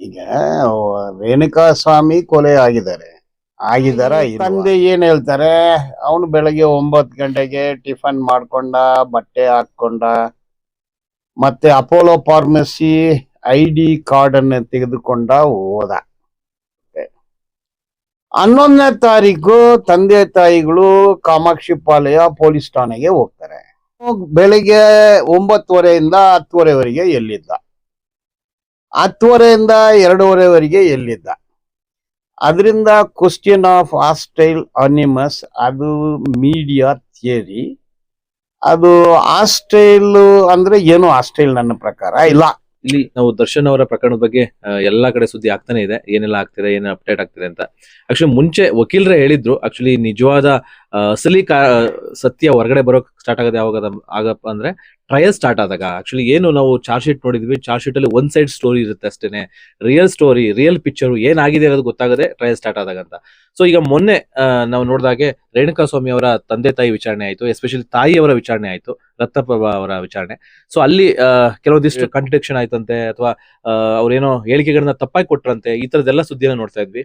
ಈಗ ರೇಣುಕಾ ಸ್ವಾಮಿ ಕೊಲೆ ಆಗಿದ್ದಾರೆ. ಆಗಿದಾರ ತಂದೆ ಏನ್ ಹೇಳ್ತಾರೆ? ಅವನು ಬೆಳಗ್ಗೆ ಒಂಬತ್ತು ಗಂಟೆಗೆ ಟಿಫನ್ ಮಾಡ್ಕೊಂಡ ಬಟ್ಟೆ ಹಾಕೊಂಡ ಮತ್ತೆ Apollo pharmacy I D card ಅನ್ನ ತೆಗೆದುಕೊಂಡ ಹೋದ. ಹನ್ನೊಂದನೇ ತಾರೀಕು ತಂದೆ ತಾಯಿಗಳು ಕಾಮಾಕ್ಷಿ ಪಾಳ್ಯ ಪೊಲೀಸ್ ಠಾಣೆಗೆ ಹೋಗ್ತಾರೆ. ಹೋಗ್ ಬೆಳಿಗ್ಗೆ ಒಂಬತ್ತುವರೆಯಿಂದ ಹತ್ತುವರೆವರೆಗೆ ಎಲ್ಲಿದ್ದ? ಹತ್ತುವರೆಯಿಂದ ಎರಡೂವರೆವರೆಗೆ ಎಲ್ಲಿದ್ದ? ಅದರಿಂದ ಕ್ವಶನ್ ಆಫ್ ಆಸ್ಟೈಲ್ ಅನಿಮಸ್ ಅದು ಮೀಡಿಯಾ ಥಿಯರಿ ಅದು ಆಸ್ಟೈಲ್ ಅಂದ್ರೆ ಏನು ಆಸ್ಟೈಲ್ ನನ್ನ ಪ್ರಕಾರ? ಇಲ್ಲ. ಇಲ್ಲಿ ನಾವು ದರ್ಶನ್ ಅವರ ಪ್ರಕರಣದ ಬಗ್ಗೆ ಎಲ್ಲಾ ಕಡೆ ಸುದ್ದಿ ಆಗ್ತಾನೆ ಇದೆ. ಏನೆಲ್ಲ ಆಗ್ತಿದೆ, ಏನ್ ಅಪ್ಡೇಟ್ ಆಗ್ತಿದೆ ಅಂತ. ಆಕ್ಚುಲಿ ಮುಂಚೆ ವಕೀಲರೇ ಹೇಳಿದ್ರು ಆಕ್ಚುಲಿ ನಿಜವಾದ ಅಸಲಿ ಕಾ ಸತ್ಯ ಹೊರಗಡೆ ಬರೋಕ್ ಸ್ಟಾರ್ಟ್ ಆಗೋದು ಯಾವಾಗ ಆಗಪ್ಪ ಅಂದ್ರೆ ಟ್ರಯಲ್ ಸ್ಟಾರ್ಟ್ ಆದಾಗ ಆಕ್ಚುಲಿ ಏನು ನಾವು ಚಾರ್ಜ್ ಶೀಟ್ ನೋಡಿದ್ವಿ ಚಾರ್ಜ್ ಶೀಟ್ ಅಲ್ಲಿ ಒನ್ ಸೈಡ್ ಸ್ಟೋರಿ ಇರುತ್ತೆ ಅಷ್ಟೇನೆ. ರಿಯಲ್ ಸ್ಟೋರಿ ರಿಯಲ್ ಪಿಕ್ಚರ್ ಏನಾಗಿದೆ ಅನ್ನೋದು ಗೊತ್ತಾಗದೆ ಟ್ರಯಲ್ ಸ್ಟಾರ್ಟ್ ಆದಾಗ ಅಂತ. ಸೊ ಈಗ ಮೊನ್ನೆ ನಾವು ನೋಡಿದಾಗೆ ರೇಣುಕಾ ಸ್ವಾಮಿ ಅವರ ತಂದೆ ತಾಯಿ ವಿಚಾರಣೆ ಆಯ್ತು ಎಸ್ಪೆಷಲಿ ತಾಯಿಯವರ ವಿಚಾರಣೆ ಆಯ್ತು ರತ್ನಪ್ರಭಾ ಅವರ ವಿಚಾರಣೆ. ಸೊ ಅಲ್ಲಿ ಕೆಲವೊಂದಿಷ್ಟು ಕಾಂಟ್ರಡಿಕ್ಷನ್ ಆಯ್ತಂತೆ ಅಥವಾ ಅವ್ರೇನೋ ಹೇಳಿಕೆಗಳನ್ನ ತಪ್ಪಾಗಿ ಕೊಟ್ರಂತೆ ಈ ತರದೆಲ್ಲ ಸುದ್ದಿನ ನೋಡ್ತಾ ಇದ್ವಿ.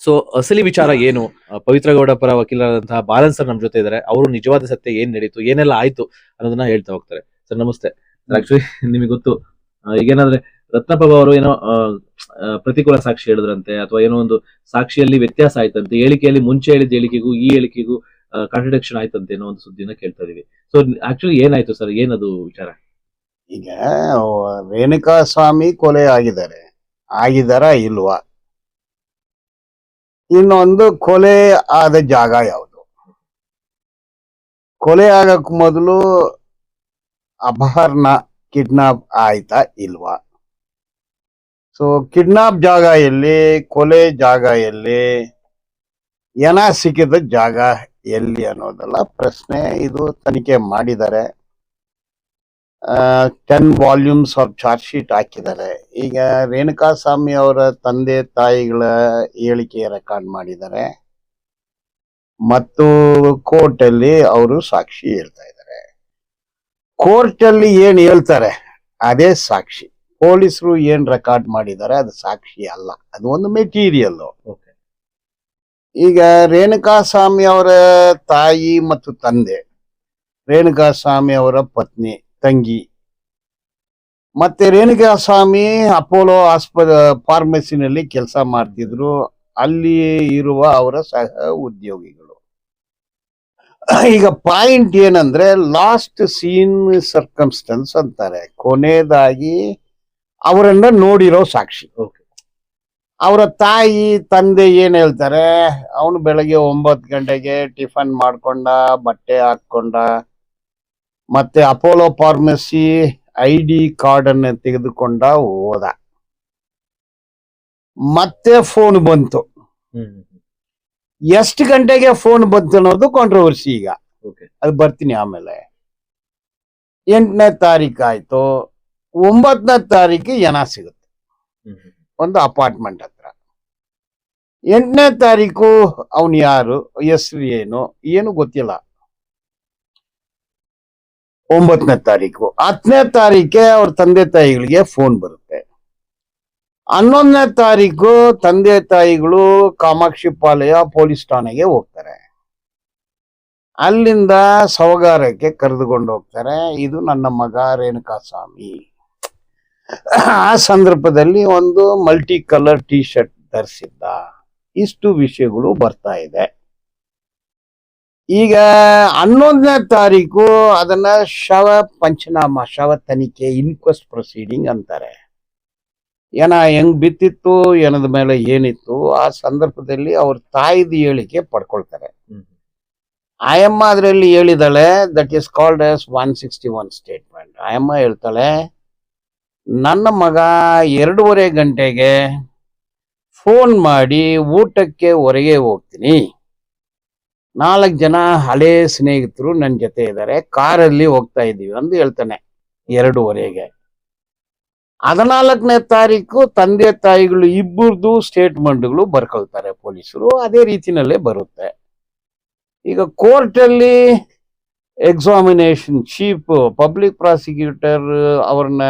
ಸೊ ಅಸಲಿ ವಿಚಾರ ಏನು? ಪವಿತ್ರ ಗೌಡ ಪರ ವಕೀಲರಾದಂತಹ ಬಾಲನ್ ಸರ್ ನಮ್ ಜೊತೆ ಇದ್ದಾರೆ. ಅವರು ನಿಜವಾದ ಸತ್ಯ ಏನ್ ನಡೀತು ಏನೆಲ್ಲ ಆಯ್ತು ಅನ್ನೋದನ್ನ ಹೇಳ್ತಾ ಹೋಗ್ತಾರೆ. ಸರ್ ನಮಸ್ತೆ. ಆಕ್ಚುಲಿ ನಿಮಗೆ ಗೊತ್ತು. ಈಗೇನಾದ್ರೆ ರತ್ನಪ್ರಭಾ ಅವರು ಏನೋ ಪ್ರತಿಕೂಲ ಸಾಕ್ಷಿ ಹೇಳಿದ್ರಂತೆ ಅಥವಾ ಏನೋ ಒಂದು ಸಾಕ್ಷಿಯಲ್ಲಿ ವ್ಯತ್ಯಾಸ ಆಯ್ತಂತೆ ಹೇಳಿಕೆಯಲ್ಲಿ ಮುಂಚೆ ಹೇಳಿದ ಹೇಳಿಕೆಗೂ ಈ ಹೇಳಿಕೆಗೂ ಕಾಂಟ್ರಡಿಕ್ಷನ್ ಆಯ್ತಂತೆ ಅನ್ನೋ ಒಂದು ಸುದ್ದಿನ ಕೇಳ್ತಾ ಇದೀವಿ. ಸೊ ಆಕ್ಚುಲಿ ಏನಾಯ್ತು ಸರ್? ಏನದು ವಿಚಾರ? ಈಗ ರೇಣುಕಾ ಸ್ವಾಮಿ ಕೊಲೆ ಆಗಿದ್ದಾರೆ. ಆಗಿದಾರ ಇಲ್ವಾ? ಇನ್ನೊಂದು ಕೊಲೆ ಆದ ಜಾಗ ಯಾವುದು? ಕೊಲೆ ಆಗಕ್ ಮೊದಲು ಅಪಹರಣ, ಕಿಡ್ನಾಪ್ ಆಯ್ತಾ ಇಲ್ವಾ? ಸೊ ಕಿಡ್ನಾಪ್ ಜಾಗ ಎಲ್ಲಿ, ಕೊಲೆ ಜಾಗ ಎಲ್ಲಿ ಏನ ಸಿಕ್ಕಿದ ಜಾಗ ಎಲ್ಲಿ ಅನ್ನೋದಲ್ಲ ಪ್ರಶ್ನೆ ಇದು ತನಿಖೆ ಮಾಡಿದ್ದಾರೆ. Ten volumes of charge sheet ಹಾಕಿದ್ದಾರೆ. ಈಗ ರೇಣುಕಾ ಸ್ವಾಮಿ ಅವರ ತಂದೆ ತಾಯಿಗಳ ಹೇಳಿಕೆ ರೆಕಾರ್ಡ್ ಮಾಡಿದ್ದಾರೆ. ಮತ್ತು ಕೋರ್ಟ್ ಅಲ್ಲಿ ಅವರು ಸಾಕ್ಷಿ ಹೇಳ್ತಾ ಇದ್ದಾರೆ. ಕೋರ್ಟ್ ಅಲ್ಲಿ ಏನ್ ಹೇಳ್ತಾರೆ? ಅದೇ ಸಾಕ್ಷಿ. ಪೊಲೀಸರು ಏನ್ ರೆಕಾರ್ಡ್ ಮಾಡಿದ್ದಾರೆ ಅದು ಸಾಕ್ಷಿ ಅಲ್ಲ. ಅದು ಒಂದು ಮೆಟೀರಿಯಲ್ ಓಕೆ ಈಗ ರೇಣುಕಾ ಸ್ವಾಮಿ ಅವರ ತಾಯಿ ಮತ್ತು ತಂದೆ ರೇಣುಕಾ ಸ್ವಾಮಿ ಅವರ ಪತ್ನಿ ತಂಗಿ. ಮತ್ತೆ ರೇಣುಕಾ ಸ್ವಾಮಿ ಅಪೋಲೋ ಆಸ್ಪ ಫಾರ್ಮಸಿನಲ್ಲಿ ಕೆಲಸ ಮಾಡ್ತಿದ್ರು. ಅಲ್ಲಿ ಇರುವ ಅವರ ಸಹ ಉದ್ಯೋಗಿಗಳು. ಈಗ ಪಾಯಿಂಟ್ ಏನಂದ್ರೆ ಲಾಸ್ಟ್ ಸೀನ್ ಸರ್ಕಮ್ಸ್ಟೆನ್ಸ್ ಅಂತಾರೆ. ಕೊನೆಯದಾಗಿ ಅವರನ್ನ ನೋಡಿರೋ ಸಾಕ್ಷಿ. ಅವರ ತಾಯಿ ತಂದೆ ಏನ್ ಹೇಳ್ತಾರೆ? ಅವನು ಬೆಳಗ್ಗೆ ಒಂಬತ್ತು ಗಂಟೆಗೆ ಟಿಫನ್ ಮಾಡ್ಕೊಂಡ ಬಟ್ಟೆ ಹಾಕೊಂಡ ಮತ್ತೆ Apollo pharmacy I D card ಅನ್ನ ತೆಗೆದುಕೊಂಡ ಹೋದ. ಮತ್ತೆ ಫೋನ್ ಬಂತು. ಎಷ್ಟು ಗಂಟೆಗೆ ಫೋನ್ ಬಂತು ಅನ್ನೋದು ಕಾಂಟ್ರವರ್ಸಿ ಈಗ. ಓಕೆ. ಅದು ಬರ್ತೀನಿ ಆಮೇಲೆ. ಎಂಟನೇ ತಾರೀಕು ಆಯ್ತು. ಒಂಬತ್ತನೇ ತಾರೀಕು ಎನ ಸಿಗುತ್ತೆ. ಒಂದು ಅಪಾರ್ಟ್ಮೆಂಟ್ ಹತ್ರ. ಎಂಟನೇ ತಾರೀಕು ಅವನು ಯಾರು ಹೆಸರು ಏನು ಏನು ಗೊತ್ತಿಲ್ಲ. ಒಂಬತ್ತನೇ ತಾರೀಕು. ಹತ್ತನೇ ತಾರೀಕೆ ಅವ್ರ ತಂದೆ ತಾಯಿಗಳಿಗೆ ಫೋನ್ ಬರುತ್ತೆ. ಹನ್ನೊಂದನೇ ತಾರೀಕು ತಂದೆ ತಾಯಿಗಳು ಕಾಮಾಕ್ಷಿ ಪಾಳಯ ಪೊಲೀಸ್ ಠಾಣೆಗೆ ಹೋಗ್ತಾರೆ. ಅಲ್ಲಿಂದ ಸವಗಾರಕ್ಕೆ ಕರೆದುಕೊಂಡು ಹೋಗ್ತಾರೆ. ಇದು ನನ್ನ ಮಗ ರೇಣುಕಾಸ್ವಾಮಿ. ಆ ಸಂದರ್ಭದಲ್ಲಿ ಒಂದು ಮಲ್ಟಿ ಕಲರ್ ಟಿ ಶರ್ಟ್ ಧರಿಸಿದ್ದ. ಇಷ್ಟು ವಿಷಯಗಳು ಬರ್ತಾ ಇದೆ. ಈಗ ಹನ್ನೊಂದನೇ ತಾರೀಕು ಅದನ್ನ ಶವ ಪಂಚನಾಮ ಶವ ತನಿಖೆ ಇನ್ಕ್ವೆಸ್ಟ್ ಪ್ರೊಸೀಡಿಂಗ್ ಅಂತಾರೆ. ಏನ ಹೆಂಗ್ ಬಿತ್ತಿತ್ತು ಏನದ ಮೇಲೆ ಏನಿತ್ತು ಆ ಸಂದರ್ಭದಲ್ಲಿ ಅವ್ರ ತಾಯಿದ ಹೇಳಿಕೆ ಪಡ್ಕೊಳ್ತಾರೆ. ಆಯಮ್ಮ ಅದರಲ್ಲಿ ಹೇಳಿದಾಳೆ that is called as one sixty one statement ಆಯಮ್ಮ ಹೇಳ್ತಾಳೆ ನನ್ನ ಮಗ ಎರಡೂವರೆ ಗಂಟೆಗೆ ಫೋನ್ ಮಾಡಿ ಊಟಕ್ಕೆ ಹೊರಗೆ ಹೋಗ್ತೀನಿ. ನಾಲ್ಕು ಜನ ಹಳೆ ಸ್ನೇಹಿತರು ನನ್ನ ಜೊತೆ ಇದ್ದಾರೆ ಕಾರಲ್ಲಿ ಹೋಗ್ತಾ ಇದ್ದೀವಿ ಅಂತ ಹೇಳ್ತಾನೆ ಎರಡೂವರೆಗೆ. ಹದಿನಾಲ್ಕನೇ ತಾರೀಕು ತಂದೆ ತಾಯಿಗಳು ಇಬ್ಬರದು ಸ್ಟೇಟ್ಮೆಂಟ್ಗಳು ಬರ್ಕೊಳ್ತಾರೆ ಪೊಲೀಸರು. ಅದೇ ರೀತಿನಲ್ಲೇ ಬರುತ್ತೆ. ಈಗ ಕೋರ್ಟಲ್ಲಿ ಎಕ್ಸಾಮಿನೇಷನ್ ಚೀಫ್ ಪಬ್ಲಿಕ್ ಪ್ರಾಸಿಕ್ಯೂಟರ್ ಅವ್ರನ್ನ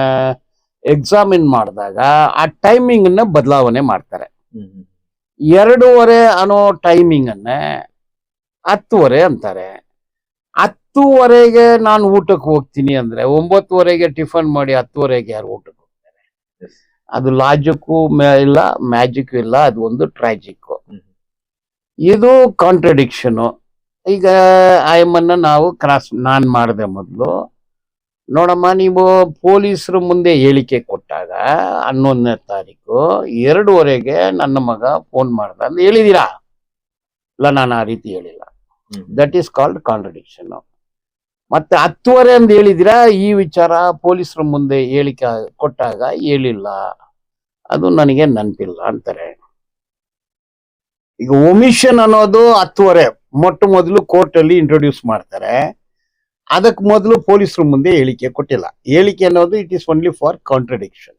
ಎಕ್ಸಾಮಿನ್ ಮಾಡಿದಾಗ ಆ ಟೈಮಿಂಗ್ ಅನ್ನ ಬದಲಾವಣೆ ಮಾಡ್ತಾರೆ. ಎರಡೂವರೆ ಅನ್ನೋ ಟೈಮಿಂಗ್ ಅನ್ನ ಹತ್ತುವರೆ ಅಂತಾರೆ. ಹತ್ತುವರೆಗೆ ನಾನು ಊಟಕ್ಕೆ ಹೋಗ್ತೀನಿ ಅಂದ್ರೆ ಒಂಬತ್ತುವರೆಗೆ ಟಿಫನ್ ಮಾಡಿ ಹತ್ತುವರೆಗೆ ಯಾರು ಊಟಕ್ಕೆ ಹೋಗ್ತಾರೆ? ಅದು ಲಾಜಿಕ್ಕು ಇಲ್ಲ ಮ್ಯಾಜಿಕ್ ಇಲ್ಲ ಅದು ಒಂದು ಟ್ರಾಜಿಕ್ ಇದು ಕಾಂಟ್ರಡಿಕ್ಷನು ಈಗ ಆಯಮ್ಮನ್ನ ನಾವು ಕ್ರಾಸ್ ನಾನ್ ಮಾಡಿದೆ ಮೊದಲು. ನೋಡಮ್ಮ ನೀವು ಪೊಲೀಸರ ಮುಂದೆ ಹೇಳಿಕೆ ಕೊಟ್ಟಾಗ ಹನ್ನೊಂದನೇ ತಾರೀಕು ಎರಡೂವರೆಗೆ ನನ್ನ ಮಗ ಫೋನ್ ಮಾಡ್ದ ಅಂತ ಹೇಳಿದೀರಾ? ಇಲ್ಲ ನಾನು ಆ ರೀತಿ ಹೇಳಿಲ್ಲ. ದಟ್ ಈಸ್ ಕಾಲ್ಡ್ ಕಾಂಟ್ರಡಿಕ್ಷನ್ ಮತ್ತೆ ಹತ್ತುವರೆ ಅಂತ ಹೇಳಿದಿರಾ ಈ ವಿಚಾರ ಪೊಲೀಸರ ಮುಂದೆ ಹೇಳಿಕೆ ಕೊಟ್ಟಾಗ ಹೇಳಿಲ್ಲ. ಅದು ನನಗೆ ನೆನಪಿಲ್ಲ ಅಂತಾರೆ. ಈಗ ಒಮಿಷನ್ ಅನ್ನೋದು ಹತ್ತುವರೆ. ಮೊಟ್ಟ ಮೊದಲು ಕೋರ್ಟ್ ಅಲ್ಲಿ ಇಂಟ್ರೊಡ್ಯೂಸ್ ಮಾಡ್ತಾರೆ. ಅದಕ್ಕೆ ಮೊದಲು ಪೊಲೀಸರ ಮುಂದೆ ಹೇಳಿಕೆ ಕೊಟ್ಟಿಲ್ಲ. ಹೇಳಿಕೆ ಅನ್ನೋದು it is only for contradiction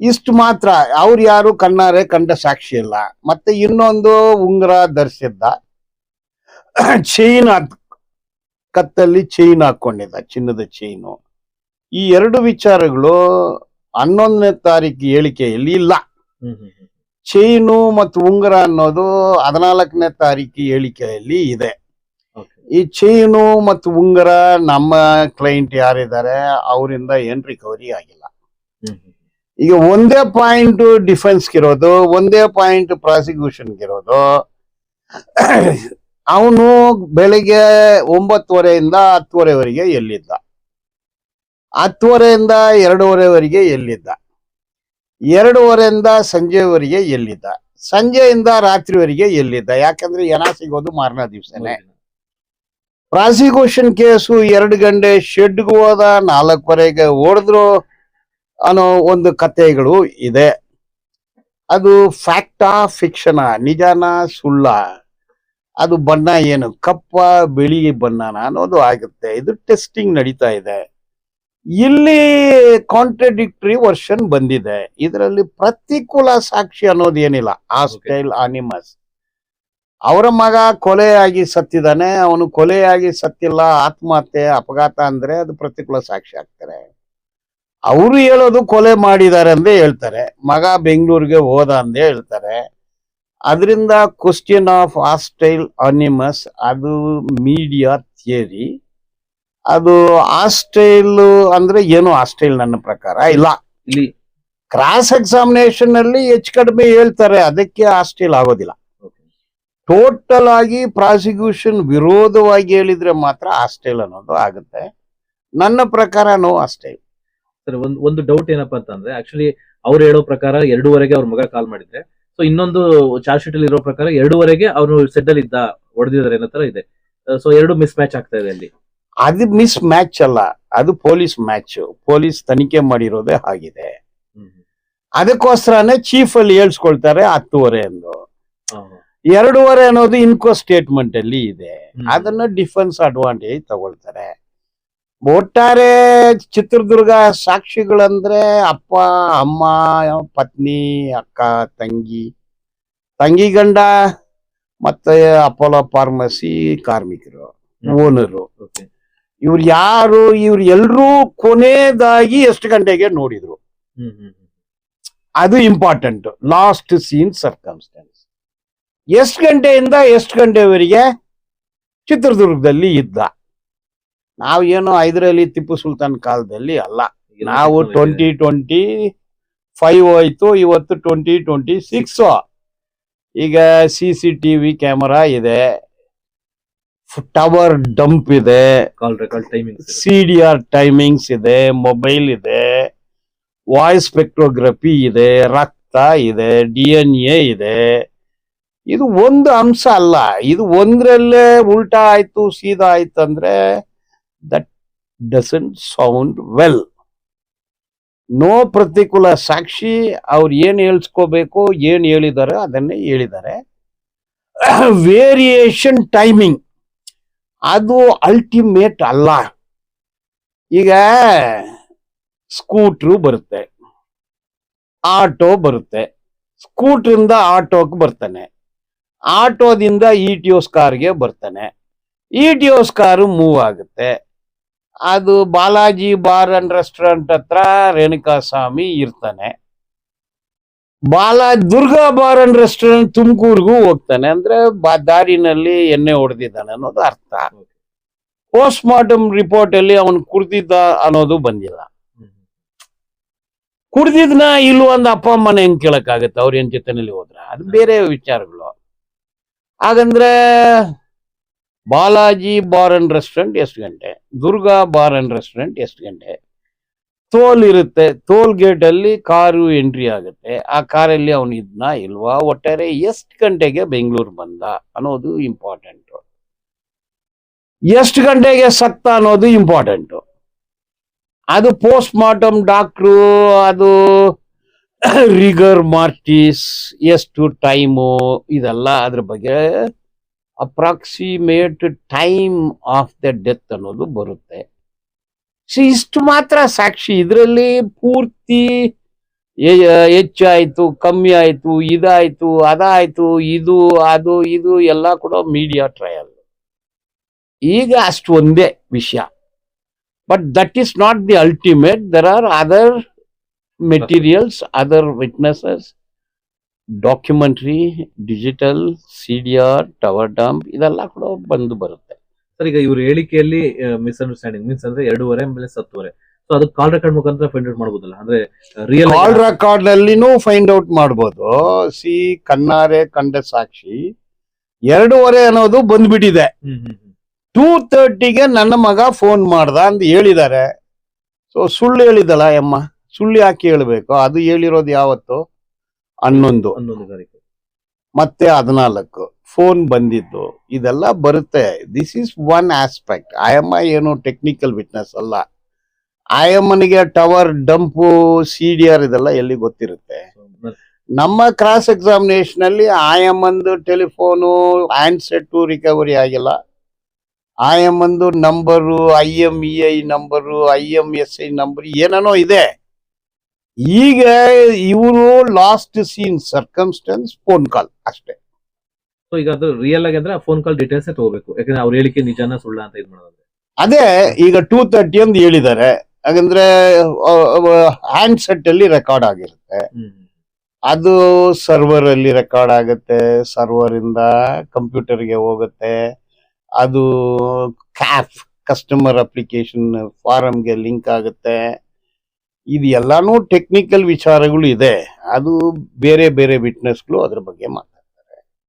ಇಷ್ಟು ಮಾತ್ರ. ಅವ್ರು ಯಾರು ಕಣ್ಣಾರೆ ಕಂಡ ಸಾಕ್ಷಿ ಇಲ್ಲ ಮತ್ತೆ ಇನ್ನೊಂದು ಉಂಗುರ ಧರಿಸಿದ್ದ ಚೈನ್ ಕತ್ತಲ್ಲಿ ಚೈನ್ ಹಾಕೊಂಡಿದ್ದ ಚಿನ್ನದ ಚೈನು ಈ ಎರಡು ವಿಚಾರಗಳು ಹನ್ನೊಂದನೇ ತಾರೀಕು ಹೇಳಿಕೆಯಲ್ಲಿ ಇಲ್ಲ. ಚೈನು ಮತ್ತು ಉಂಗುರ ಅನ್ನೋದು ಹದಿನಾಲ್ಕನೇ ತಾರೀಕು ಹೇಳಿಕೆಯಲ್ಲಿ ಇದೆ. ಈ ಚೈನು ಮತ್ತು ಉಂಗುರ ನಮ್ಮ ಕ್ಲೈಂಟ್ ಯಾರಿದ್ದಾರೆ ಅವರಿಂದ ಏನ್ ರಿಕವರಿ ಆಗಿಲ್ಲ. ಈಗ ಒಂದೇ ಪಾಯಿಂಟ್ ಡಿಫೆನ್ಸ್ಗಿರೋದು ಒಂದೇ ಪಾಯಿಂಟ್ ಪ್ರಾಸಿಕ್ಯೂಷನ್ಗಿರೋದು ಅವನು ಬೆಳಿಗ್ಗೆ ಒಂಬತ್ತುವರೆಯಿಂದ ಹತ್ತುವರೆವರೆಗೆ ಎಲ್ಲಿದ್ದ? ಹತ್ತುವರೆಯಿಂದ ಎರಡೂವರೆವರೆಗೆ ಎಲ್ಲಿದ್ದ? ಎರಡೂವರೆಯಿಂದ ಸಂಜೆವರೆಗೆ ಎಲ್ಲಿದ್ದ? ಸಂಜೆಯಿಂದ ರಾತ್ರಿವರೆಗೆ ಎಲ್ಲಿದ್ದ? ಯಾಕಂದ್ರೆ ಏನ ಸಿಗೋದು ಮಾರನೇ ದಿವಸನೇ. ಪ್ರಾಸಿಕ್ಯೂಷನ್ ಕೇಸು ಎರಡು ಗಂಟೆ ಶೆಡ್ಗೆ ಹೋದ, ನಾಲ್ಕುವರೆಗೆ ಓಡಿದ್ರು ಅನ್ನೋ ಒಂದು ಕಥೆಗಳು ಇದೆ. ಅದು ಫ್ಯಾಕ್ಟಾ ಫಿಕ್ಷನ ನಿಜಾನ ಸುಳ್ಳ? ಅದು ಬಣ್ಣ ಏನು? ಕಪ್ಪ ಬಿಳಿ ಬಣ್ಣನ ಅನ್ನೋದು ಆಗುತ್ತೆ. ಇದು ಟೆಸ್ಟಿಂಗ್ ನಡೀತಾ ಇದೆ. ಇಲ್ಲಿ ಕಾಂಟ್ರಡಿಕ್ಟರಿ ವರ್ಷನ್ ಬಂದಿದೆ. ಇದರಲ್ಲಿ ಪ್ರತಿಕೂಲ ಸಾಕ್ಷಿ ಅನ್ನೋದು ಏನಿಲ್ಲ. ಆ ಸ್ಟೈಲ್ ಅನಿಮಸ್ ಅವರ ಮಗ ಕೊಲೆಯಾಗಿ ಸತ್ತಿದ್ದಾನೆ. ಅವನು ಕೊಲೆಯಾಗಿ ಸತ್ತಿಲ್ಲ. ಆತ್ಮಹತ್ಯೆ ಅಪಘಾತ ಅಂದ್ರೆ ಅದು ಪ್ರತಿಕೂಲ ಸಾಕ್ಷಿ ಆಗ್ತಾರೆ. ಅವರು ಹೇಳೋದು ಕೊಲೆ ಮಾಡಿದ್ದಾರೆ ಅಂದೇ ಹೇಳ್ತಾರೆ. ಮಗ ಬೆಂಗಳೂರಿಗೆ ಹೋದ ಅಂದೇ ಹೇಳ್ತಾರೆ. ಅದರಿಂದ ಕ್ವಶನ್ ಆಫ್ ಆಸ್ಟೈಲ್ ಅನಿಮಸ್ ಅದು ಮೀಡಿಯಾ ಥಿಯರಿ ಅದು ಆಸ್ಟೈಲ್ ಅಂದ್ರೆ ಏನು ಆಸ್ಟೈಲ್ ನನ್ನ ಪ್ರಕಾರ? ಇಲ್ಲ. ಇಲ್ಲಿ ಕ್ರಾಸ್ ಎಕ್ಸಾಮಿನೇಷನ್ ಅಲ್ಲಿ ಹೆಚ್ಚು ಕಡಿಮೆ ಹೇಳ್ತಾರೆ ಅದಕ್ಕೆ ಆಸ್ಟೈಲ್ ಆಗೋದಿಲ್ಲ. ಟೋಟಲ್ ಆಗಿ ಪ್ರಾಸಿಕ್ಯೂಷನ್ ವಿರೋಧವಾಗಿ ಹೇಳಿದ್ರೆ ಮಾತ್ರ ಆಸ್ಟೈಲ್ ಅನ್ನೋದು ಆಗುತ್ತೆ. ನನ್ನ ಪ್ರಕಾರ ನೋ ಆಸ್ಟೈಲ್ ಸರ್ ಒಂದು ಒಂದು ಡೌಟ್ ಏನಪ್ಪಾ ಅಂತಂದ್ರೆ ಆಕ್ಚುಲಿ ಅವ್ರು ಹೇಳೋ ಪ್ರಕಾರ ಎರಡೂವರೆಗೆ ಅವ್ರ ಮಗ ಕಾಲ್ ಮಾಡಿದ್ರೆ ಸೊ ಇನ್ನೊಂದು ಚಾರ್ಜ್ ಶೀಟ್ ಅಲ್ಲಿ ಇರೋ ಪ್ರಕಾರ ಎರಡೂವರೆಗೆ ಅವರು ಸೆಡ್ ಅಲ್ಲಿ ಇದ್ದ ಹೊಡೆದಿದ್ದಾರೆ ಅನ್ನೋ ತರ ಇದೆ. ಸೊ ಎರಡು ಮಿಸ್ ಮ್ಯಾಚ್ ಆಗ್ತಾ ಇದೆ ಅಲ್ಲಿ. ಅದು ಮಿಸ್ ಮ್ಯಾಚ್ ಅಲ್ಲ. ಅದು ಪೊಲೀಸ್ ಮ್ಯಾಚ್ ಪೊಲೀಸ್ ತನಿಖೆ ಮಾಡಿರೋದೇ ಆಗಿದೆ. ಅದಕ್ಕೋಸ್ಕರನೇ ಚೀಫ್ ಅಲ್ಲಿ ಹೇಳ್ಸ್ಕೊಳ್ತಾರೆ ಹತ್ತುವರೆ ಎಂದು. ಎರಡೂವರೆ ಅನ್ನೋದು ಇನ್ಕೋ ಸ್ಟೇಟ್ಮೆಂಟ್ ಅಲ್ಲಿ ಇದೆ. ಅದನ್ನ ಡಿಫೆನ್ಸ್ ಅಡ್ವಾಂಟೇಜ್ ತಗೊಳ್ತಾರೆ. ಒಟ್ಟಾರೆ ಚಿತ್ರದುರ್ಗ ಸಾಕ್ಷಿಗಳಂದ್ರೆ ಅಪ್ಪ ಅಮ್ಮ ಪತ್ನಿ ಅಕ್ಕ ತಂಗಿ ತಂಗಿ ಗಂಡ ಮತ್ತೆ ಅಪೋಲೋ ಫಾರ್ಮಸಿ ಕಾರ್ಮಿಕರು ಓನರು. ಇವ್ರು ಯಾರು ಇವ್ರು ಎಲ್ರೂ ಕೊನೆಯದಾಗಿ ಎಷ್ಟು ಗಂಟೆಗೆ ನೋಡಿದ್ರು. ಅದು ಇಂಪಾರ್ಟೆಂಟ್ ಲಾಸ್ಟ್ ಸೀನ್ ಸರ್ಕಮ್ಸ್ಟೆನ್ಸ್ ಎಷ್ಟು ಗಂಟೆಯಿಂದ ಎಷ್ಟು ಗಂಟೆವರೆಗೆ ಚಿತ್ರದುರ್ಗದಲ್ಲಿ ಇದ್ದ? ನಾವು ಏನು ಐದರಲ್ಲಿ ಟಿಪ್ಪು ಸುಲ್ತಾನ್ ಕಾಲದಲ್ಲಿ ಅಲ್ಲ. ನಾವು ಟ್ವೆಂಟಿ ಟ್ವೆಂಟಿ ಫೈವ್ ಹೋಯ್ತು ಇವತ್ತು ಟ್ವೆಂಟಿ ಟ್ವೆಂಟಿ ಸಿಕ್ಸ್ ಈಗ C C T V camera ಇದೆ. ಟವರ್ ಡಂಪ್ ಇದೆ. ಸಿ ಡಿ ಆರ್ ಟೈಮಿಂಗ್ಸ್ ಇದೆ ಮೊಬೈಲ್ ಇದೆ ವಾಯ್ಸ್ ಸ್ಪೆಕ್ಟ್ರೋಗ್ರಫಿ ಇದೆ ರಕ್ತ ಇದೆ ಡಿ ಎನ್ ಎ ಇದೆ. ಇದು ಒಂದು ಅಂಶ ಅಲ್ಲ. ಇದು ಒಂದ್ರಲ್ಲೇ ಉಲ್ಟಾ ಆಯ್ತು ಸೀದಾ ಆಯ್ತು ಅಂದ್ರೆ that doesn't sound well no ಪ್ರತಿಕೂಲ ಸಾಕ್ಷಿ ಅವ್ರು ಏನು ಹೇಳ್ಸ್ಕೋಬೇಕು, ಏನು ಹೇಳಿದಾರೆ ಅದನ್ನೇ ಹೇಳಿದ್ದಾರೆ. ವೇರಿಯೇಷನ್ ಟೈಮಿಂಗ್ ಅದು ಅಲ್ಟಿಮೇಟ್ ಅಲ್ಲ. ಈಗ ಸ್ಕೂಟ್ರು ಬರುತ್ತೆ. ಆಟೋ ಬರುತ್ತೆ. ಸ್ಕೂಟ್ರಿಂದ ಆಟೋಕ್ಕೆ ಬರ್ತಾನೆ. ಆಟೋದಿಂದ ಇ ಟಿ ಓಸ್ ಕಾರ್ಗೆ ಬರ್ತಾನೆ. ಇ ಟಿ ಓಸ್ ಕಾರು ಮೂವ್ ಆಗುತ್ತೆ. ಅದು ಬಾಲಾಜಿ ಬಾರ್ ಅಂಡ್ ರೆಸ್ಟೋರೆಂಟ್ ಹತ್ರ ರೇಣುಕಾ ಸ್ವಾಮಿ ಇರ್ತಾನೆ. Bala, Durga bar and restaurant ತುಮಕೂರ್ಗೂ ಹೋಗ್ತಾನೆ. ಅಂದ್ರೆ ಬಾ- ದಾರಿನಲ್ಲಿ ಎಣ್ಣೆ ಹೊಡೆದಿದ್ದಾನೆ ಅನ್ನೋದು ಅರ್ಥ. ಪೋಸ್ಟ್ ಮಾರ್ಟಮ್ ರಿಪೋರ್ಟ್ ಅಲ್ಲಿ ಅವನು ಕುಡ್ದಿದ್ದ ಅನ್ನೋದು ಬಂದಿಲ್ಲ. ಕುಡ್ದಿದ್ನ ಇಲ್ವ ಒಂದು ಅಪ್ಪ ಅಮ್ಮನ ಹೆಂಗ್ ಕೇಳಕ್ಕಾಗತ್ತೆ? ಅವ್ರ ಏನ್ ಜೊತೆನಲ್ಲಿ ಹೋದ್ರ? ಅದು ಬೇರೆ ವಿಚಾರಗಳು. ಹಾಗಂದ್ರೆ ಬಾಲಾಜಿ ಬಾರ್ ಅಂಡ್ ರೆಸ್ಟೋರೆಂಟ್ ಎಷ್ಟು ಗಂಟೆ? ದುರ್ಗಾ ಬಾರ್ ಅಂಡ್ ರೆಸ್ಟೋರೆಂಟ್ ಎಷ್ಟು ಗಂಟೆ? ತೋಲ್ ಇರುತ್ತೆ. ತೋಲ್ ಗೇಟ್ ಅಲ್ಲಿ ಕಾರು ಎಂಟ್ರಿ ಆಗುತ್ತೆ. ಆ ಕಾರಲ್ಲಿ ಅವನು ಇದ್ನ ಇಲ್ವಾ? ಒಟ್ಟಾರೆ ಎಷ್ಟು ಗಂಟೆಗೆ ಬೆಂಗಳೂರು ಬಂದ ಅನ್ನೋದು ಇಂಪಾರ್ಟೆಂಟ್ ಎಷ್ಟು ಗಂಟೆಗೆ ಸತ್ತ ಅನ್ನೋದು ಇಂಪಾರ್ಟೆಂಟ್ ಅದು ಪೋಸ್ಟ್ ಮಾರ್ಟಮ್ ಡಾಕ್ಟ್ರು ಅದು ರಿಗರ್ ಮಾರ್ಟಿಸ್ ಎಷ್ಟು ಟೈಮು ಇದೆಲ್ಲ ಅದ್ರ ಬಗ್ಗೆ approximate time of the death ಅನ್ನೋದು ಬರುತ್ತೆ. ಸೊ ಇಷ್ಟು ಮಾತ್ರ ಸಾಕ್ಷಿ. ಇದರಲ್ಲಿ ಪೂರ್ತಿ ಹೆಚ್ಚಾಯಿತು, ಕಮ್ಮಿ ಆಯ್ತು, ಇದಾಯ್ತು, ಅದಾಯ್ತು, ಇದು, ಅದು, ಇದು, ಎಲ್ಲ ಕೂಡ ಮೀಡಿಯಾ ಟ್ರಯಲ್ ಈಗ ಅಷ್ಟು ಒಂದೇ ವಿಷಯ. But that is not the ultimate there are other materials other witnesses documentary digital CDR tower dump ಇದೆಲ್ಲ ಕೂಡ ಬಂದು ಬರುತ್ತೆ. ಸರ್ ಈಗ ಇವ್ರ ಹೇಳಿಕೆಯಲ್ಲಿ ಮಿಸ್ಅಂಡರ್ಸ್ಟ್ಯಾಂಡಿಂಗ್ ಮೀನ್ಸ್ ಅಂದ್ರೆ ಎರಡೂವರೆ ಆಮೇಲೆ ಸತ್ತುವರೆ. ಸೊ ಅದು ಕಾಲ್ ರೆಕಾರ್ಡ್ ಮುಖಾಂತರ ಫೈಂಡ್ ಔಟ್ ಮಾಡಬಹುದಲ್ಲ ಅಂದ್ರೆ ರಿಯಲ್ ಕಾಲ್ ರೆಕಾರ್ಡ್ ನಲ್ಲಿನೂ ಫೈಂಡ್ ಔಟ್ ಮಾಡಬಹುದು ಸಿ ಕಣ್ಣಾರೆ ಕಂಡ ಸಾಕ್ಷಿ. ಎರಡೂವರೆ ಅನ್ನೋದು ಬಂದ್ಬಿಟ್ಟಿದೆ. ಟೂ ತರ್ಟಿಗೆ ನನ್ನ ಮಗ ಫೋನ್ ಮಾಡ್ದ ಅಂತ ಹೇಳಿದ್ದಾರೆ. ಸೊ ಸುಳ್ಳು ಹೇಳಿದಲ್ಲ ಅಮ್ಮ ಸುಳ್ಳು ಯಾಕೆ ಹೇಳ್ಬೇಕು? ಅದು ಹೇಳಿರೋದು ಯಾವತ್ತು? ಹನ್ನೊಂದು. ಹನ್ನೊಂದು ತಾರೀಕು. ಮತ್ತೆ ಹದಿನಾಲ್ಕು. ಫೋನ್ ಬಂದಿದ್ದು. ಇದೆಲ್ಲ ಬರುತ್ತೆ. ದಿಸ್ ಈಸ್ ಒನ್ ಆಸ್ಪೆಕ್ಟ್ ಆಯಮ್ಮ ಏನು ಟೆಕ್ನಿಕಲ್ ವಿಟ್ನೆಸ್ ಅಲ್ಲ. ಆಯಮ್ಮನಿಗೆ tower dump C D R ಇದೆಲ್ಲ ಎಲ್ಲಿ ಗೊತ್ತಿರುತ್ತೆ? ನಮ್ಮ ಕ್ರಾಸ್ ಎಕ್ಸಾಮಿನೇಷನ್ ಅಲ್ಲಿ ಆಯಮ್ಮಂದು ಟೆಲಿಫೋನು ಹ್ಯಾಂಡ್ಸೆಟ್ ರಿಕವರಿ ಆಗಿಲ್ಲ. ಆಯಮ್ಮಂದು number I M E I number I M S I number ಏನೇನೋ ಇದೆ. ಈಗ ಇವರು last seen circumstance phone call ಅಷ್ಟೇ. ಸೊ ಈಗ ಅದು ರಿಯಲ್ ಆಗಿ ಅಂದ್ರೆ ಫೋನ್ ಕಾಲ್ ಡೀಟೇಲ್ಸ್ ತಗೋಬೇಕು. ಯಾಕಂದ್ರೆ ಅವ್ರ ಹೇಳಿಕೆ ನಿಜಾನ ಸುಳ್ಳ ಅಂತ ಇದು ಮಾಡೋದು. ಅದೇ ಈಗ ಟೂ ತರ್ಟಿ ಅಂತ ಹೇಳಿದ್ದಾರೆ ಹಾಗಂದ್ರೆ ಹ್ಯಾಂಡ್ ಸೆಟ್ ಅಲ್ಲಿ ರೆಕಾರ್ಡ್ ಆಗಿರುತ್ತೆ. ಅದು ಸರ್ವರ್ ಅಲ್ಲಿ ರೆಕಾರ್ಡ್ ಆಗುತ್ತೆ. ಸರ್ವರ್ ಇಂದ ಕಂಪ್ಯೂಟರ್ಗೆ ಹೋಗುತ್ತೆ. ಅದು ಕ್ಯಾಫ್ ಕಸ್ಟಮರ್ ಅಪ್ಲಿಕೇಶನ್ ಫಾರಂಗೆ ಲಿಂಕ್ ಆಗುತ್ತೆ. ಇದು ಎಲ್ಲಾನು ಟೆಕ್ನಿಕಲ್ ವಿಚಾರಗಳು ಇದೆ. ಅದು ಬೇರೆ ಬೇರೆ ವಿಟ್ನೆಸ್ಗಳು ಅದ್ರ ಬಗ್ಗೆ ಮಾತಾಡ್ತಾರೆ.